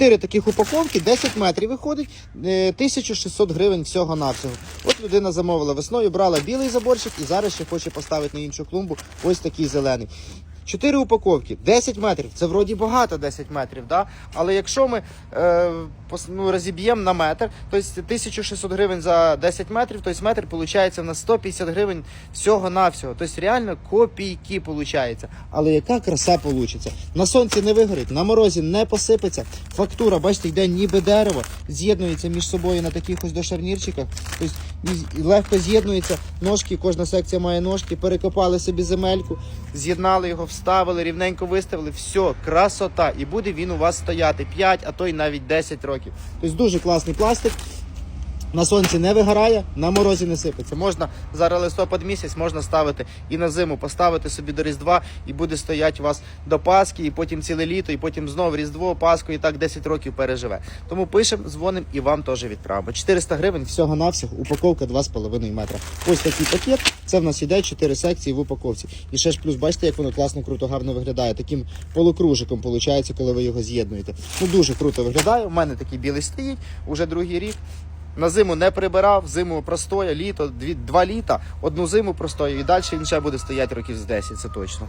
4 таких упаковки, 10 метрів виходить, е, 1600 гривень всього навсього. От людина замовила весною, брала білий заборчик і зараз ще хоче поставити на іншу клумбу ось такий зелений. Чотири упаковки, 10 метрів. Це вроді багато 10 метрів, да? але якщо ми е, ну, розіб'ємо на метр, то есть 1600 гривень за 10 метрів, тобто метр виходить на 150 гривень всього-навсього. Тобто реально копійки виходить. Але яка краса вийде? На сонці не вигорить, на морозі не посипеться. Фактура, бачите, йде ніби дерево, з'єднується між собою на таких ось дошарнірчиках. Тобто легко з'єднується. Ножки, кожна секція має ножки, перекопали собі земельку, з'єднали його, вставили, рівненько виставили. Все, красота. І буде він у вас стояти 5, а то й навіть 10 років. Тобто дуже класний пластик. На сонці не вигорає, на морозі не сипеться. Можна зараз листопад місяць, можна ставити і на зиму поставити собі до Різдва, і буде стояти у вас до Пасхи, і потім ціле літо, і потім знову Різдво, Пасху, і так 10 років переживе. Тому пишемо, дзвонимо і вам теж відправимо. 400 гривень всього навсього упаковка 2,5 метра. Ось такий пакет. Це в нас іде 4 секції в упаковці. І ще ж плюс, бачите, як воно класно, круто, гарно виглядає. Таким полукружиком виходить, коли ви його з'єднуєте. Ну дуже круто виглядає. У мене такий білий стоїть уже другий рік. На зиму не прибирав, зиму простоя, літо, дві, два літа, одну зиму простою і далі він ще буде стояти років з 10, це точно.